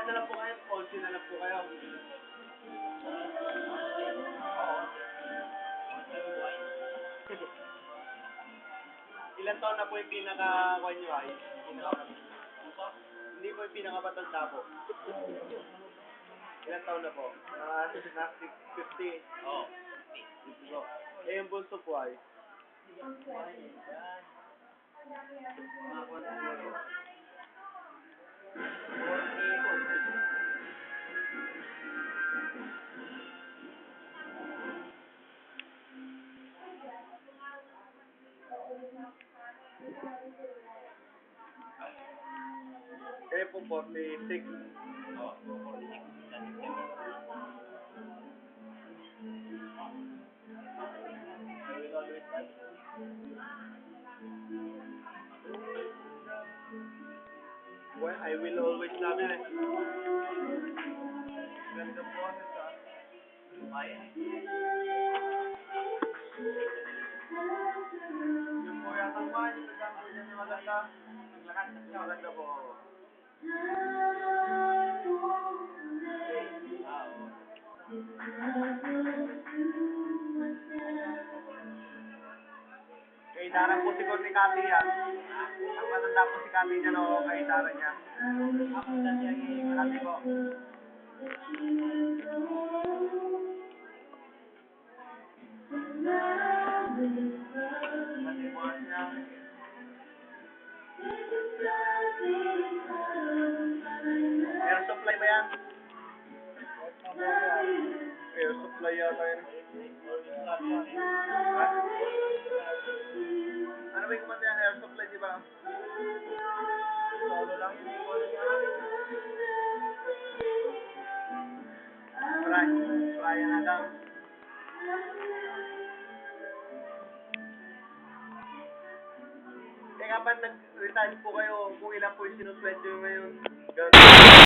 pinanap po kayo. Ilan taon na po yung pinaka-kuha nyo ay? Hindi po yung pinaka-patanda po. Ilan taon na po? Mga uh, 50. Oo. Oh. Eh, yung bunso po ay? Eh po, 46. Oo, 46. Well, I will always love you. eh. Ganda po ano Maganda po. Siguro ni Kati yan. Ang matanda po si Kati niya. Ako na Kati po. Po niya. Air supply ba? Air supply air supply. Kaya kapag nag-retire po kayo, kung ilan po yung sinusweldo nyo ngayon, ganun.